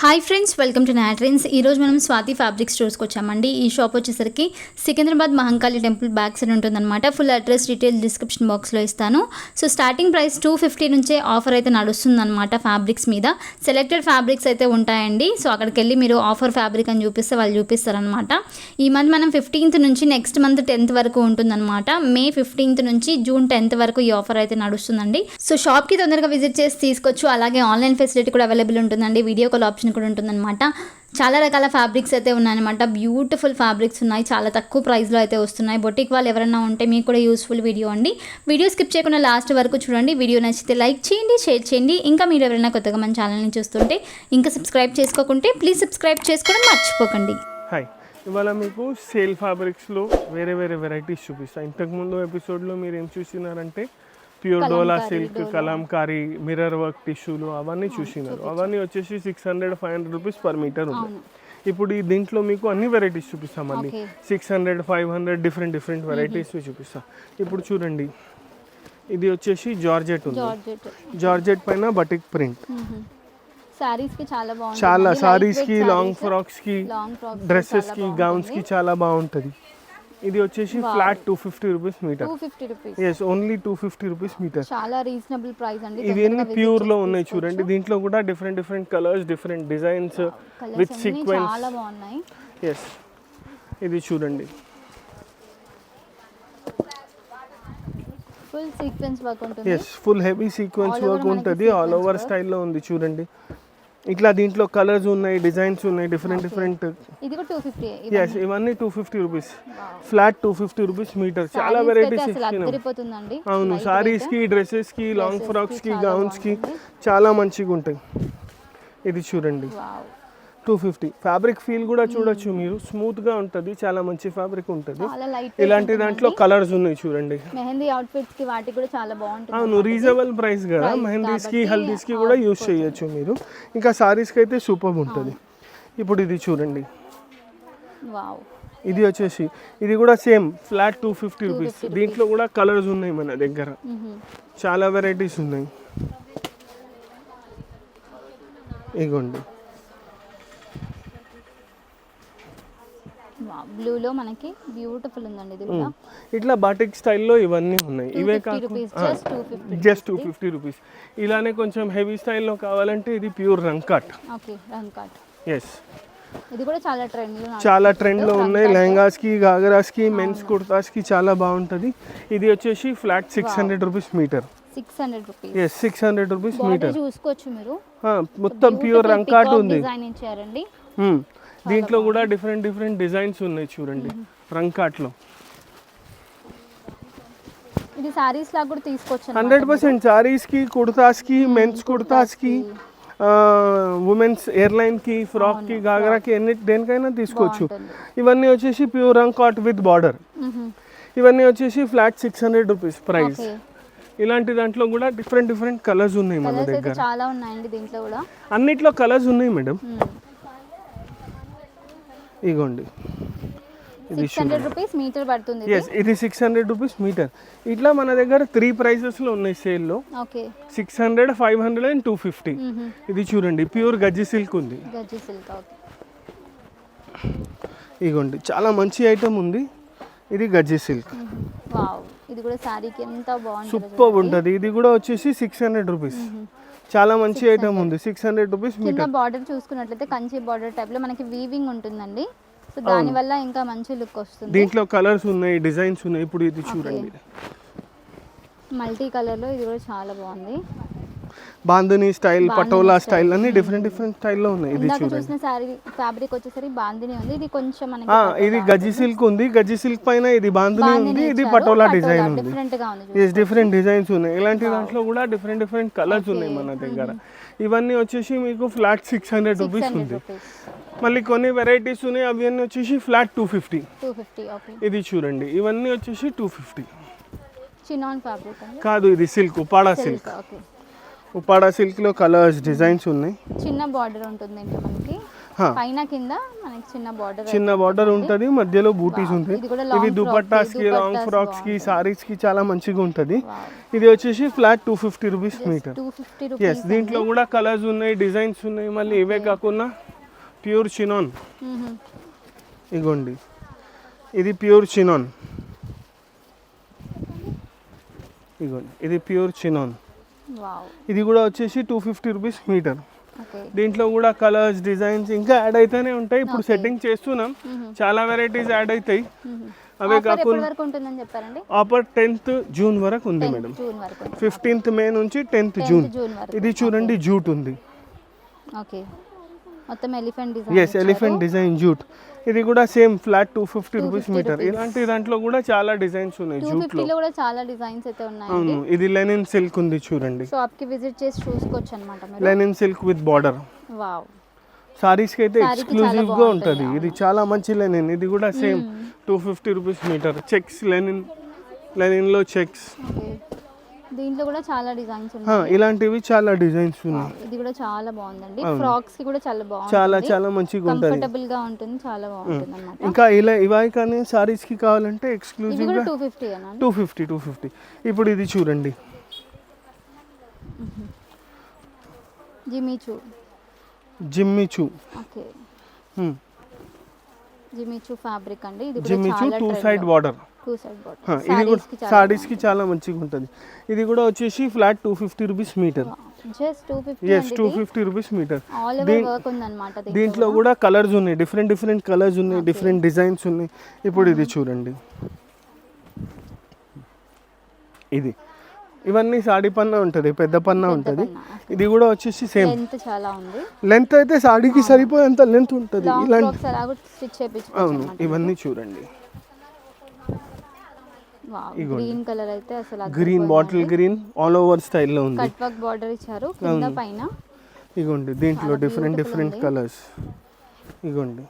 Hi friends welcome to నాట్రెన్స్ ఈరోజు మనం స్వాతి ఫ్యాబ్రిక్ స్టోర్స్కి వచ్చామండి. ఈ షాప్ వచ్చేసరికి Secunderabad Mahankali temple back side ఉంటుందన్నమాట. ఫుల్ అడ్రస్ డీటెయిల్ డిస్క్రిప్షన్ బాక్స్లో ఇస్తాను. So starting price two fifty నుంచే ఆఫర్ అయితే నడుస్తుందన్నమాట ఫ్యాబ్రిక్స్ మీద. సెలెక్టెడ్ ఫ్యాబ్రిక్స్ అయితే ఉంటాయండి. సో అక్కడికి వెళ్ళి మీరు ఆఫర్ ఫ్యాబ్రిక్ అని చూపిస్తే వాళ్ళు చూపిస్తారనమాట ఈ మంత్ మనం ఫిఫ్టీన్త్ నుంచి నెక్స్ట్ మంత్ టెన్త్ వరకు ఉంటుందన్నమాట. మే ఫిఫ్టీన్త్ నుంచి జూన్ టెన్త్ వరకు ఈ ఆఫర్ అయితే నడుస్తుందండి. సో షాప్కి తొందరగా విజిట్ చేసి తీసుకోవచ్చు. అలాగే ఆన్లైన్ ఫెసిలిటీ కూడా అవైలబుల్ ఉంటుందండి. వీడియో కాల్ ఆప్షన్ కూడా ఉంటుందన్నమాట. చాలా రకాల ఫ్యాబ్రిక్స్ అయితే ఉన్నాయన్నమాట. బ్యూటిఫుల్ ఫ్యాబ్రిక్స్ ఉన్నాయి. చాలా తక్కువ ప్రైస్లో అయితే వస్తున్నాయి. బొటిక్ వాళ్ళు ఎవరైనా ఉంటే మీకు కూడా యూస్ఫుల్ వీడియో అండి. వీడియో స్కిప్ చేయకుండా లాస్ట్ వరకు చూడండి. వీడియో నచ్చితే లైక్ చేయండి షేర్ చేయండి. ఇంకా మీరు ఎవరైనా కొత్తగా మన ఛానల్ని చూస్తుంటే ఇంకా సబ్స్క్రైబ్ చేసుకోకుంటే ప్లీజ్ సబ్స్క్రైబ్ చేసుకోవడం మర్చిపోకండి. హాయ్ ఇవాళ మీకు సేల్ ఫ్యాబ్రిక్స్లో వేరే వేరే వెరైటీస్ చూపిస్తాను ఇంతకుముందు ఎపిసోడ్లో మీరు ఏం చూసినారంటే pure dola silk kalamkari mirror work టిష్యూలు అవన్నీ చూసినారు. అవన్నీ వచ్చేసి six hundred five hundred rupees per meter ఉంది. ఇప్పుడు ఈ దీంట్లో మీకు అన్ని వెరైటీస్ చూపిస్తాం మళ్ళీ Okay. Six hundred five hundred different different varieties చూపిస్తాం. ఇప్పుడు చూడండి. ఇది వచ్చేసి జార్జెట్ ఉంది. జార్జెట్ పైన బటిక్ ప్రింట్ శారీస్కి చాలా బాగుంటుంది. చాలా సారీస్కి లాంగ్ ఫ్రాక్స్కి డ్రెస్సెస్కి గౌన్స్కి చాలా బాగుంటుంది. ఇది వచ్చేసి flat two fifty rupees meter two fifty rupees yes only two fifty rupees meter చాలా రీజనబుల్ ప్రైస్ అండి. ఇవి అన్ని ప్యూర్లో ఉన్నాయి చూడండి. దీంట్లో కూడా different different colours different designs with sequence చాలా బాగున్నాయి. ఎస్ ఇది చూడండి. ఫుల్ సీక్వెన్స్ వర్క్ ఉంటుంది. Yes full heavy sequence work ఉంటుంది. All over. స్టైల్లో ఉంది చూడండి. ఇట్లా దీంట్లో కలర్స్ ఉన్నాయి డిజైన్స్ ఉన్నాయి డిఫరెంట్ డిఫరెంట్ ఇది కూడా ఎస్ ఇవన్నీ? Two fifty rupees flat two fifty rupees meter చాలా వెరైటీస్ ఇచ్చినాం. అవును సారీస్కి డ్రెస్సెస్కి లాంగ్ ఫ్రాక్స్కి గౌన్స్కి చాలా మంచిగా ఉంటాయి ఇది చూడండి. టూ ఫిఫ్టీ ఫ్యాబ్రిక్ ఫీల్ కూడా చూడొచ్చు మీరు. స్మూత్గా ఉంటుంది. చాలా మంచి ఫ్యాబ్రిక్ ఉంటుంది. ఇలాంటి దాంట్లో కలర్స్ ఉన్నాయి చూడండి. మెహందీ అవుట్ఫిట్స్కి వాటికి కూడా చాలా బాగుంటుంది. అవును రీజనబుల్ ప్రైస్ కదా. మెహందీస్కి హల్దీస్కి కూడా యూస్ చేయొచ్చు మీరు. ఇంకా సారీస్కి అయితే సూపర్ ఉంటుంది. ఇప్పుడు ఇది చూడండి. వావ్ ఇది వచ్చేసి ఇది కూడా same flat two fifty rupees దీంట్లో కూడా కలర్స్ ఉన్నాయి మన దగ్గర. చాలా వెరైటీస్ ఉన్నాయి. ఇగోండి. బ్లూ లో మనకి బ్యూటిఫుల్ ఉందండి ఇది కూడా. ఇట్లా బాటిక్ స్టైల్లో ఇవన్నీ ఉన్నాయి. ఇవే 250 rupees just two fifty rupees ఇలానే కొంచెం హెవీ స్టైల్లో కావాలంటే ఇది ప్యూర్ రంకట్. ఓకే ఎస్ ఇది కూడా చాలా ట్రెండ్లో చాలా ట్రెండ్లో ఉన్నాయి. లెహంగాస్కి గాగరాస్కి మెన్స్ కుర్తాస్కి చాలా బాగుంటుంది. ఇది వచ్చేసి flat six hundred rupees meter six hundred rupees yes six hundred rupees meter చూసుకోవచ్చు మీరు. మొత్తం ప్యూర్ రంకాట్ ఉంది. డిజైన్ ఇచ్చారండి. దీంట్లో కూడా డిఫరెంట్ డిఫరెంట్ డిజైన్స్ ఉన్నాయి చూడండి. రంకాట్లో ఇది సారీస్ లాగా కూడా తీసుకోవచ్చు హండ్రెడ్ పర్సెంట్ సారీస్కి కుర్తాస్కి మెన్స్ కుర్తాస్కి. ఉమెన్స్ ఎయిర్లైన్కి ఫ్రాక్కి గాగరాకి ఎన్ని దేనికైనా తీసుకోవచ్చు ఇవన్నీ వచ్చేసి ప్యూర్ రంకాట్ విత్ బార్డర్ ఇవన్నీ వచ్చేసి flat six hundred rupees price ఇలాంటి దాంట్లో కూడా డిఫరెంట్ డిఫరెంట్ కలర్స్ ఉన్నాయి మన దగ్గర. చాలా ఉన్నాయండి దీంట్లో కూడా. అన్నిట్లో కలర్స్ ఉన్నాయి మేడం. ఇగోండి. ఇది సిక్స్ హండ్రెడ్ రూపీస్ మీటర్ పడుతుంది ఇది. ఎస్ ఇది సిక్స్ హండ్రెడ్ రూపీస్ మీటర్ ఇట్లా మన దగ్గర త్రీ ప్రైసెస్లో ఉన్నాయి సేల్లో okay six hundred five hundred and two fifty. ఇది చూడండి ప్యూర్ గజ్జి సిల్క్ ఉంది. గజ్జి సిల్క్ ఓకే ఇగోండి చాలా మంచి ఐటమ్ ఉంది. ఇది గజ్జి సిల్క్ వావ్ ఇది కూడా శారీకి ఎంత బాగుంటుంది సూపర్ ఉంటుంది. ఇది కూడా వచ్చేసి సిక్స్ హండ్రెడ్ రూపీస్ చాలా మంచి ఐటమ్ ఉంది. Six hundred rupees meter border చూసుకున్నట్లయితే కంచి బార్డర్ టైప్లో మనకి వీవింగ్ ఉంటుందండి. సో దాని వల్ల ఇంకా మంచి లుక్ వస్తుంది. దీంట్లో కలర్స్ ఉన్నాయి డిజైన్స్ ఉన్నాయి. ఇప్పుడు ఇది చూడండి. మల్టీ కలర్లో ఇది కూడా చాలా బాగుంది. Bandhani style patola style. అన్ని డిఫరెంట్ డిఫరెంట్ స్టైల్లో ఉన్నాయి ఇది చూసిన శారీ ఫ్యాబ్రిక్ వచ్చేసరికి బాందిని ఉంది. ఇది కొంచెం మనకి ఇది గజ్జి సిల్క్ ఉంది. గజ్జి సిల్క్ పైన ఇది బాంధనీ ఉంది. ఇది పటోలా డిజైన్ ఉంది. ఎస్ డిఫరెంట్ డిజైన్స్ ఉన్నాయి. ఇలాంటి దాంట్లో కూడా డిఫరెంట్ డిఫరెంట్ కలర్స్ ఉన్నాయి మన దగ్గర. ఇవన్నీ వచ్చేసి మీకు ఫ్లాట్ సిక్స్ హండ్రెడ్ రూపీస్ ఉంది. మళ్ళీ కొన్ని వెరైటీస్ ఉన్నాయి. అవి అన్నీ వచ్చేసి ఫ్లాట్ టూ ఫిఫ్టీ ఇది చూడండి. ఇవన్నీ వచ్చేసి టూ ఫిఫ్టీ కాదు ఇది సిల్క్ ఉపాడా సిల్క్ ఉపాడా సిల్క్లో కలర్స్ డిజైన్స్ ఉన్నాయి. చిన్న బార్డర్ ఉంటుంది మనకి. పైన కింద మనకి చిన్న బార్డర్ చిన్న బార్డర్ ఉంటుంది. మధ్యలో బూటీస్ ఉంటాయి. ఇది ఇవి దుపట్టాస్కి లాంగ్ ఫ్రాక్స్కి సారీస్కి చాలా మంచిగా ఉంటుంది. ఇది వచ్చేసి flat two fifty rupees meter yes దీంట్లో కూడా కలర్స్ ఉన్నాయి డిజైన్స్ ఉన్నాయి. మళ్ళీ ఇవే కాకుండా ప్యూర్ చినాన్ ఇగోండి. ఇది ప్యూర్ చినాన్ ఇగోండి. ఇది ప్యూర్ చినాన్ ఇది కూడా వచ్చేసి టూ ఫిఫ్టీ రూపీస్ మీటర్ దీంట్లో కూడా కలర్స్ డిజైన్స్ ఇంకా యాడ్ అయితేనే ఉంటాయి. ఇప్పుడు సెట్టింగ్ చేస్తున్నాం. చాలా వెరైటీస్ యాడ్ అవుతాయి. అవే కాకుండా ఆఫర్ టెన్త్ జూన్ వరకు ఉంది మేడం. ఫిఫ్టీన్త్ మే నుంచి టెన్త్ జూన్ ఇది చూడండి జూట్ ఉంది. ఓకే మొత్తం elephant design yes elephant design jute ఇది కూడా same flat two fifty rupees meter. ఇలాంటి దాంట్లో కూడా చాలా డిజైన్స్ ఉన్నాయి జూట్లో కూడా చాలా డిజైన్స్ అయితే ఉన్నాయి అవును ఇది లెనిన్ సిల్క్ ఉంది చూడండి. షాప్కి విజిట్ చేసి చూసుకోవచ్చు అనమాట మీరు. Linen silk with border. Wow. సారీస్కి అయితే ఎక్స్క్లూజివ్గా ఉంటుంది. ఇది చాలా మంచి లెనిన్. ఇది కూడా same two fifty rupees meter. Checks linen లెనిన్లో checks దీంట్లో కూడా చాలా డిజైన్స్ ఉన్నాయి. ఇలాంటివి చాలా డిజైన్స్ ఉన్నాయి. ఇది కూడా చాలా బాగుందండి. ఫ్రాక్స్కి కూడా చాలా బాగుంది చాలా చాలా మంచిగా ఉంటుంది. కంఫర్టబుల్గా ఉంటుంది చాలా బాగుంటుంది ఇంకా ఇలా ఇవి కానీ సారీస్కి కావాలంటే ఎక్స్క్లూజివ్ కూడా గా టూ ఫిఫ్టీ అన్నా టూ ఫిఫ్టీ టూ ఫిఫ్టీ ఇప్పుడు ఇది చూడండి. Jimmy Choo Jimmy Choo okay. Jimmy Choo fabric అండి. ఇది టూ సైడ్ బార్డర్ ఇది కూడా సారీస్కి చాలా మంచిగా ఉంటుంది. ఇది కూడా వచ్చేసి flat two fifty rupees meter yes two fifty rupees meter దీంట్లో కూడా? కలర్స్ ఉన్నాయి. డిఫరెంట్ డిఫరెంట్ కలర్స్ ఉన్నాయి. డిఫరెంట్ డిజైన్స్ ఉన్నాయి. ఇప్పుడు ఇది చూడండి. ఇది. ఇవన్నీ సాడీ పన్నా ఉంటుంది పెద్ద పన్నా ఉంటుంది. ఇది కూడా వచ్చేసి సేమ్ లెంత్ చాలా ఉంది. లెంత్ అయితే సాడీకి సరిపోయేంత లెంత్ ఉంటుంది. ఇలాంటి అవును ఇవన్నీ చూడండి. గ్రీన్ కలర్ అయితే అసలు green bottle green all over స్టైల్లో ఉంది. కట్ వర్క్ బార్డర్ ఇచ్చారు కింద పైన. ఇగోండి దీంట్లో డిఫరెంట్ డిఫరెంట్ కలర్స్ ఇగోండి.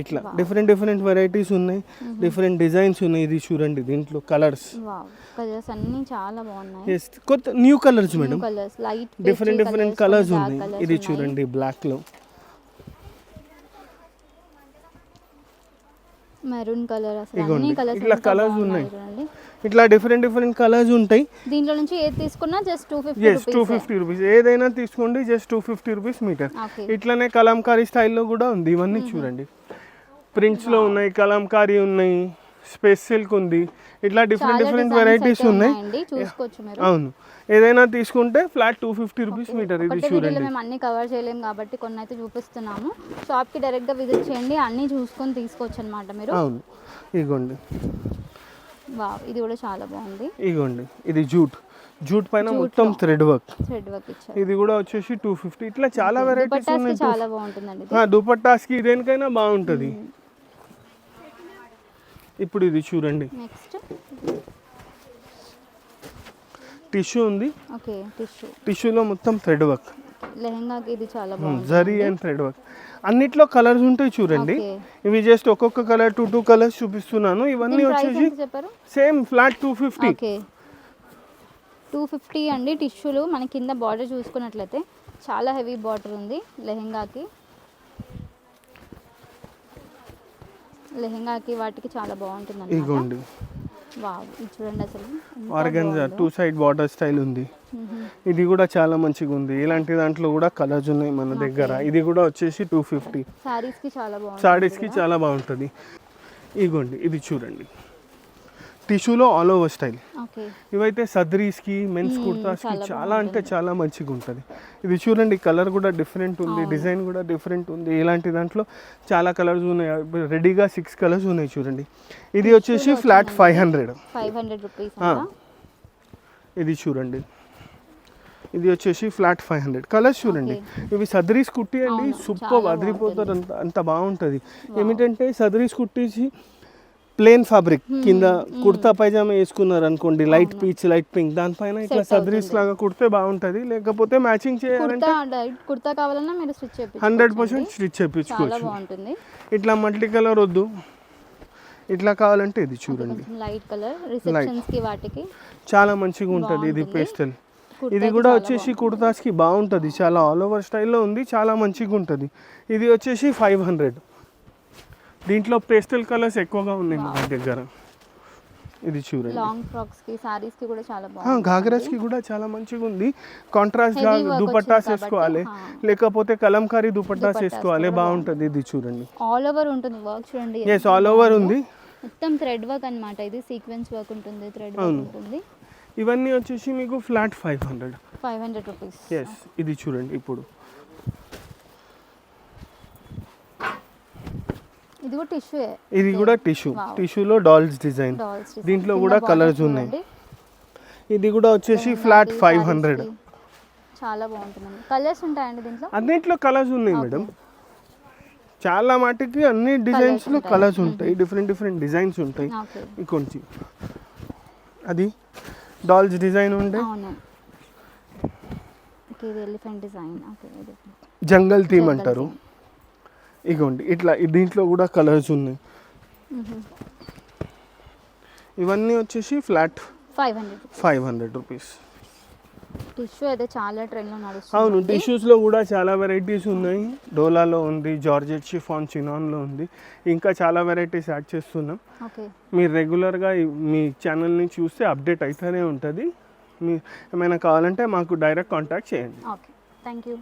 ఇట్లా. డిఫరెంట్ డిఫరెంట్ వెరైటీస్ ఉన్నాయి. డిఫరెంట్ డిజైన్స్ ఉన్నాయి ఇది చూడండి దీంట్లో కలర్స్ కలర్స్ అన్ని చాలా బాగున్నాయి. ఎస్ కొత్త new colours madam colours light different different colours ఉన్నాయి. ఇది చూడండి బ్లాక్లో మెరూన్ కలర్ అసలు కలర్స్ ఇట్లా colours ఉన్నాయి. ఇట్లా డిఫరెంట్ డిఫరెంట్ కలర్స్ ఉంటాయి. దీంట్లో నుంచి ఏది తీసుకున్నా just two fifty yes two fifty rupees ఏదైనా తీసుకోండి just two fifty rupees meter ఇట్లనే కలంకారీ స్టైల్లో కూడా ఉంది ఇవన్నీ చూడండి. ప్రింట్స్లో ఉన్నాయి కలంకారీ ఉన్నాయి స్పేస్ సిల్క్ ఉంది. ఇట్లా డిఫరెంట్ డిఫరెంట్ వెరైటీస్ ఉన్నాయి. అండి చూసుకోవచ్చు మీరు. అవును. ఏదైనా తీసుకుంటే flat two fifty rupees meter ఇది చూడండి. మేము అన్ని కవర్ చేయలేము కాబట్టి కొన్ని అయితే చూపిస్తున్నాము షాప్కి డైరెక్ట్గా విజిట్ చేయండి అన్నీ చూసుకొని తీసుకోవచ్చు అనమాట మీరు. అవును. ఇగోండి వావ్ ఇది కూడా చాలా బాగుంది. ఇగోండి ఇది జూట్. జూట్ పైన మొత్తం థ్రెడ్ వర్క్ థ్రెడ్ వర్క్ ఇచ్చారు. ఇది కూడా వచ్చేసి టూ ఫిఫ్టీ ఇట్లా చాలా వెరైటీస్ ఉన్నాయి. చాలా బాగుంటుందండి దుపట్టాస్కి దేనికైనా బాగుంటుంది. ఇప్పుడు ఇది చూడండి. నెక్స్ట్ టిష్యూ ఉంది. ఓకే టిష్యూ టిష్యూలో మొత్తం థ్రెడ్ వర్క్ లెహంగాకి ఇది చాలా బాగుంది. జరీ అండ్ థ్రెడ్ వర్క్ అన్నిట్లో కలర్స్ ఉంటాయి చూడండి. ఇవి జస్ట్ ఒక్కొక్క కలర్ టూ టూ కలర్స్ చూపిస్తున్నాను. ఇవన్నీ వచ్చేసి same flat two fifty two fifty అండి టిష్యూలు మన కింద బార్డర్ చూసుకున్నట్లయితే చాలా హెవీ బార్డర్ ఉంది లెహంగాకి. లెహంగాకి వాటికి చాలా బాగుంటుంది ఇగోండి. వావ్ ఇది చూడండి అసలు. టూ సైడ్ బార్డర్ స్టైల్ ఉంది. ఇది కూడా చాలా మంచిగా ఉంది. ఇలాంటి దాంట్లో కూడా కలర్స్ ఉన్నాయి మన దగ్గర. ఇది కూడా వచ్చేసి టూ ఫిఫ్టీ సారీస్కి చాలా సారీస్కి చాలా బాగుంటుంది. ఇగోండి ఇది చూడండి. టిష్యూలో ఆల్ ఓవర్ స్టైల్. ఇవైతే సద్రీస్కి మెన్స్ కుర్తాస్కి చాలా అంటే చాలా మంచిగా ఉంటుంది. ఇది చూడండి కలర్ కూడా డిఫరెంట్ ఉంది డిజైన్ కూడా డిఫరెంట్ ఉంది. ఇలాంటి దాంట్లో చాలా కలర్స్ ఉన్నాయి. రెడీగా సిక్స్ కలర్స్ ఉన్నాయి చూడండి. ఇది వచ్చేసి flat five hundred. Five hundred rupees ఇది చూడండి. ఇది వచ్చేసి ఫ్లాట్ ఫైవ్ హండ్రెడ్. కలర్స్ చూడండి. ఇవి సదరీస్ కుట్టి అండి. సూపర్ అదిరిపోతారు. అంత అంత బాగుంటుంది. ఏమిటంటే సదరీస్ కుట్టేసి ప్లేన్ ఫ్యాబ్రిక్ కింద కుర్తా పైజామా వేసుకున్నారు అనుకోండి లైట్ పీచ్ లైట్ పింక్. దానిపైన ఇట్లా సదరీస్ లాగా కుడితే బాగుంటుంది లేకపోతే మ్యాచింగ్ చేయాలంటే కుర్తా డైరెక్ట్ కుర్తా కావాలన్నా మీరు స్టిచ్ చేపించుకోవచ్చు హండ్రెడ్ పర్సెంట్ స్టిచ్ చేయించుకోవచ్చు ఇట్లా మల్టీ కలర్ వద్దు. ఇట్లా కావాలంటే ఇది చూడండి. లైట్ కలర్ రిసెప్షన్స్కి వాటికి చాలా మంచిగా ఉంటుంది ఇది పేస్టల్. ఇది కూడా వచ్చేసి కుర్తాస్కి బాగుంటుంది చాలా ఆల్ ఓవర్ స్టైల్లో ఉంది చాలా మంచిగా ఉంటుంది ఇది వచ్చేసి ఫైవ్ హండ్రెడ్. దీంట్లో పేస్టల్ కలర్స్ ఎక్కువగా ఉన్నాయి మా దగ్గర. ఇది చూడండి. లాంగ్ ఫ్రాక్స్కి సారీస్కి కూడా చాలా బాగుంది ఘాగ్రాస్కి కూడా చాలా మంచిగా ఉంది. కాంట్రాస్ట్ work దుపట్టాస్ వేసుకోవాలి లేకపోతే కలంకారీ దుపట్టాస్ వేసుకోవాలి బాగుంటుంది. ఇది చూడండి. ఆల్ ఓవర్ ఉంటుంది. వర్క్ చూడండి. ఎస్ ఆల్ ఓవర్ ఉంది. మొత్తం థ్రెడ్ వర్క్ అన్నమాట ఇది. సీక్వెన్స్ వర్క్ ఉంటుంది. Thread work. ఉంటుంది. ఇవన్నీ వచ్చేసి మీకు flat five hundred five hundred rupees yes ఇది చూడండి ఇప్పుడు. ఇది కూడా టిష్యూ ఇది కూడా టిష్యూ. టిష్యూలో డాల్స్ డిజైన్. దీంట్లో కూడా colours ఉన్నాయి. ఇది కూడా వచ్చేసి ఫ్లాట్ ఫైవ్ హండ్రెడ్ చాలా బాగుంటుంది కలర్స్ ఉంటాయండి దీంట్లో? అన్నింటిలో కలర్స్ ఉన్నాయి మేడం. చాలా మటుకి అన్ని డిజైన్స్లో ఉంటాయి. కలర్స్ ఉంటాయి. డిఫరెంట్ డిఫరెంట్ డిజైన్స్ ఉంటాయి. ఇంకొంచెం. అది డాల్స్ డిజైన్ ఇది జంగల్ థీమ్ అంటారు. ఇగోండి ఇట్లా దీంట్లో కూడా కలర్స్ ఉన్నాయి. ఇవన్నీ వచ్చేసి flat five hundred five hundred rupees. Tissue అయితే చాలా ట్రెండ్లో నడుస్తుంది అవును టిష్యూస్లో కూడా చాలా వెరైటీస్ ఉన్నాయి. డోలాలో ఉంది జార్జెట్ షిఫాన్ చినాన్లో ఉంది. ఇంకా చాలా వెరైటీస్ యాడ్ చేస్తున్నాం. మీరు రెగ్యులర్గా మీ ఛానల్ని చూస్తే అప్డేట్ అవుతూనే ఉంటుంది. మీ ఏమైనా కావాలంటే మాకు డైరెక్ట్ కాంటాక్ట్ చేయండి. Okay thank you.